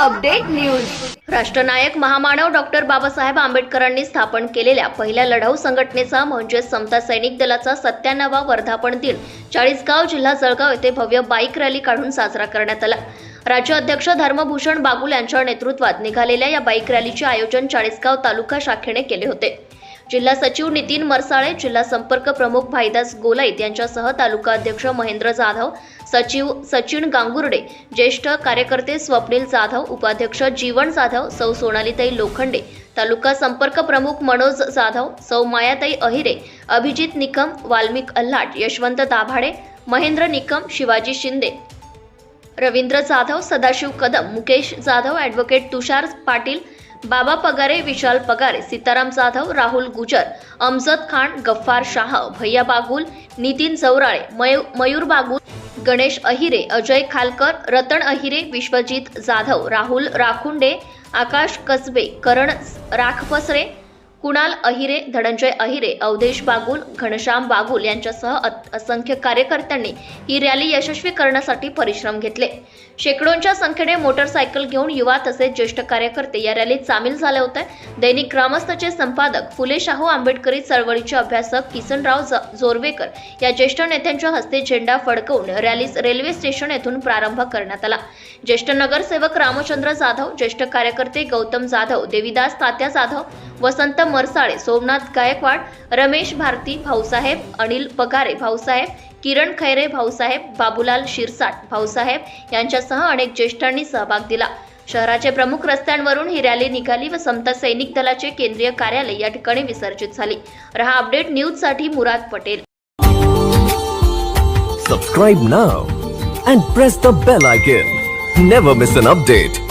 Update news. राष्ट्रनायक महामानव doctor Babasaheb आंबेडकरांनी स्थापन केलेल्या पहिल्या लढाऊ संघटनेचा म्हणजेच समता सैनिक दलाचा सत्त्याण्णवा वर्धापन दिन चाळीसगाव जिल्हा जळगाव येथे भव्य बाईक रॅली काढून साजरा करण्यात आला. राज्य अध्यक्ष धर्मभूषण बागुल यांच्या नेतृत्वात निघालेल्या या बाईक रॅलीचे आयोजन चाळीसगाव तालुका शाखेने केले होते. जिल्हा सचिव नितीन मरसाळे जिल्हा संपर्क प्रमुख भाईदास गोलाईत यांच्यासह तालुका अध्यक्ष महेंद्र जाधव सचिव सचिन गांगुर्डे ज्येष्ठ कार्यकर्ते स्वप्नील जाधव उपाध्यक्ष जीवन जाधव सौ सोनालीताई लोखंडे तालुका संपर्क प्रमुख मनोज जाधव सौ मायाताई अहिरे अभिजित निकम वाल्मिक अल्हाट यशवंत दाभाडे महेंद्र निकम शिवाजी शिंदे. रवींद्र जाधव सदाशिव कदम मुकेश जाधव ॲडव्होकेट तुषार पाटील बाबा पगारे विशाल पगारे सीताराम जाधव राहुल गुजर अमजद खान गफ्फार शाह भैया बागुल नितीन जवराळे मयू मयूर बागुल गणेश अहिरे अजय खालकर रतन अहिरे विश्वजित जाधव राहुल राखुंडे आकाश कसबे करण राखपसरे कुणाल अहिरे धनंजय अहिरे अवधेश बागुल घनश्याम बागुल यांच्यासह अत- असंख्य कार्यकर्त्यांनी ही रॅली यशस्वी करण्यासाठी परिश्रम घेतले. शेकडोंच्या संख्येने मोटरसायकल घेऊन युवा तसेच ज्येष्ठ कार्यकर्ते या रॅलीत सामील झाले होते. दैनिक ग्रामस्थचे संपादक फुले शाहू आंबेडकरी चळवळीचे अभ्यासक किसनराव ज- जोरवेकर या ज्येष्ठ नेत्यांच्या हस्ते झेंडा फडकवून रॅलीस रेल्वे स्टेशन येथून प्रारंभ करण्यात आला. ज्येष्ठ नगरसेवक रामचंद्र जाधव ज्येष्ठ कार्यकर्ते गौतम जाधव देविदास तात्या जाधव वसंत मरसाळे सोमनाथ गायकवाड रमेश भारती भाऊसाहेब अनिल पगारे भाऊसाहेब किरण खैरे भाऊसाहेब बाबूलाल शिरसाट भाऊसाहेब यांच्यासह अनेक ज्येष्ठांनी सहभाग दिला. शहराचे प्रमुख रस्त्यांवरून ही रॅली निघाली व समता सैनिक दलाचे केंद्रीय कार्यालय या ठिकाणी विसर्जित झाली. रहा अपडेट न्यूजसाठी Murad Patel. Subscribe now and press the bell icon never miss an update